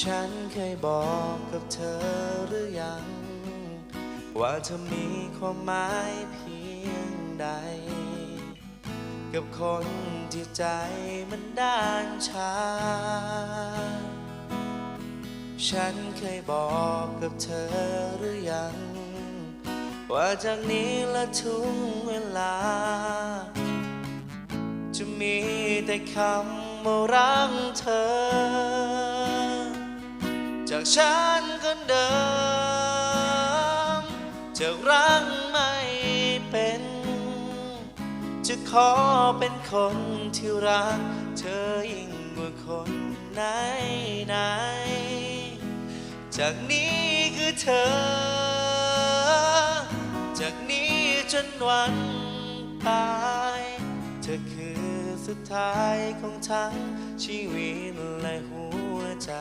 ฉันเคยบอกกับเธอหรือยัง ว่าเธอมีความหมายเพียงใด กับคนที่ใจมันด้านชา ฉันเคยบอกกับเธอหรือยัง ว่าจากนี้และทุกเวลา จะมีแต่คำว่ารักเธอ จากฉันคนเดิมจะรักไม่เป็น จะขอเป็นคนที่รัก เธอยิ่งกว่าคนไหนไหน จากนี้คือเธอ จากนี้จนวันตาย เธอคือสุดท้ายของทั้งชีวิตและหัวใจ